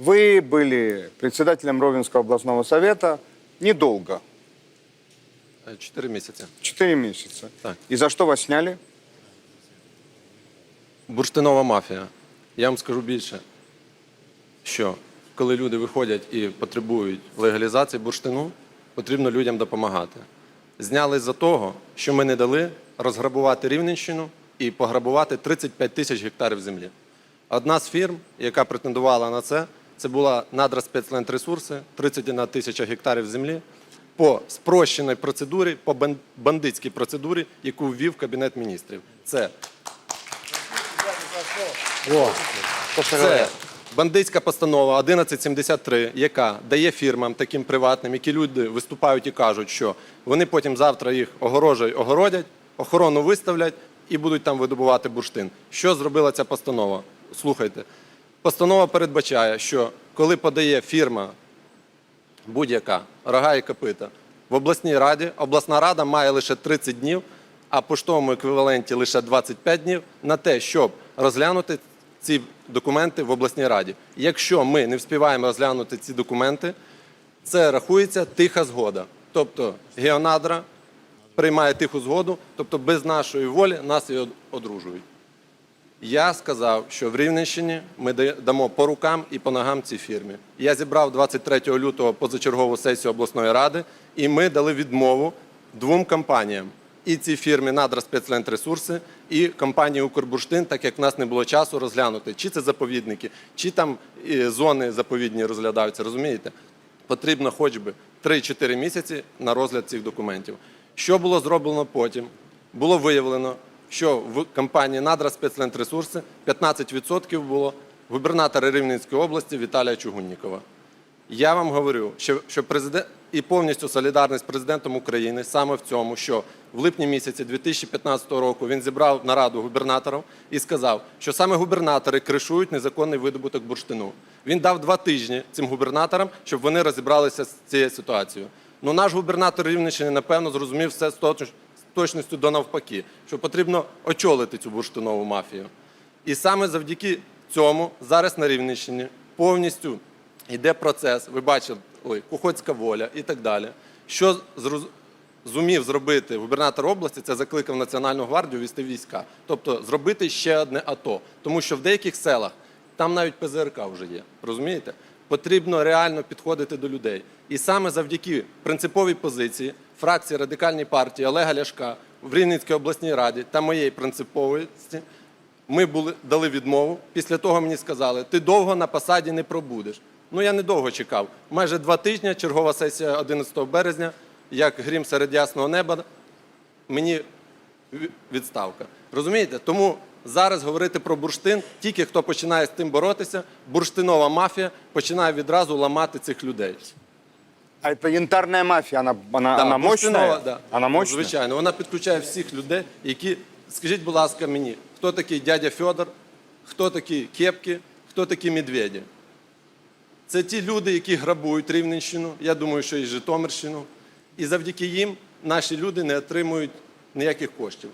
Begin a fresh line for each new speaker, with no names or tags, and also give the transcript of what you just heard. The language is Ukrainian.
Вы были председателем Ровенского областного совета недолго,
Е, Чотири місяці.
4 месяца.
Так.
И за что вас сняли?
Бурштинова мафія. Я вам скажу більше, що коли люди виходять і потребують легалізації бурштину, потрібно людям допомагати. Зняли за того, що ми не дали розграбувати Рівненщину і пограбувати 35 тисяч гектарів землі. Одна з фірм, яка претендувала на це, це була Надра спецлендресурси, 31 тисяча гектарів землі по спрощеній процедурі, по бандитській процедурі, яку ввів Кабінет міністрів. Це Це бандитська постанова 1173, яка дає фірмам таким приватним, які люди виступають і кажуть, що вони потім завтра їх огорожують, огородять, охорону виставлять і будуть там видобувати бурштин. Що зробила ця постанова? Слухайте, постанова передбачає, що коли подає фірма будь-яка рога і копита в обласній раді, обласна рада має лише 30 днів, а поштовому еквіваленті лише 25 днів на те, щоб розглянути ці документи в обласній раді. Якщо ми не вспіваємо розглянути ці документи, це рахується тиха згода. Тобто Геонадра приймає тиху згоду, тобто без нашої волі нас і одружують. Я сказав, що в Рівненщині ми да- дамо по рукам і по ногам цій фірмі. Я зібрав 23 лютого позачергову сесію обласної ради, і ми дали відмову двом компаніям. І цій фірмі Надра спецлендресурси, і компанії Укрбурштин, так як в нас не було часу розглянути, чи це заповідники, чи там зони заповідні розглядаються. Розумієте? Потрібно хоч би 3-4 місяці на розгляд цих документів. Що було зроблено потім? Було виявлено, що в компанії Надра спецлендресурси 15% було губернатора Рівненської області Віталія Чугуннікова. Я вам говорю, що, що президент і повністю солідарний з президентом України саме в цьому, що в липні місяці 2015 року він зібрав нараду губернаторів і сказав, що саме губернатори кришують незаконний видобуток бурштину. Він дав два тижні цим губернаторам, щоб вони розібралися з цією ситуацією. Ну наш губернатор Рівненщини, напевно, зрозумів все з точ- з точністю до навпаки, що потрібно очолити цю бурштинову мафію. І саме завдяки цьому зараз на Рівненщині повністю йде процес. Ви бачили, ой, Кухоцька воля і так далі. Що зумів зробити губернатор області, це закликав Національну гвардію вести війська. Тобто зробити ще одне АТО. Тому що в деяких селах там навіть ПЗРК вже є. Розумієте? Потрібно реально підходити до людей. І саме завдяки принциповій позиції фракції радикальної партії Олега Ляшка в Рівненській обласній раді та моєї принциповості ми були, дали відмову. Після того мені сказали, ти довго на посаді не пробудеш. Ну я недовго чекав. Майже два тижні, чергова сесія 11 березня, як грім серед ясного неба, мені відставка. Розумієте? Тому зараз говорити про бурштин, тільки хто починає з тим боротися, бурштинова мафія починає відразу ламати цих людей.
А это янтарная мафия, она, она,
Да,
она
бурштинова,
мощная?
да.
Она мощная?
Звичайно, вона підключає всіх людей, які. Скажіть, будь ласка, мені, хто такий дядя Федор, хто такі кепки, хто такі медведі? Це ті люди, які грабують Рівненщину, я думаю, що і Житомирщину. І завдяки їм наші люди не отримують ніяких коштів.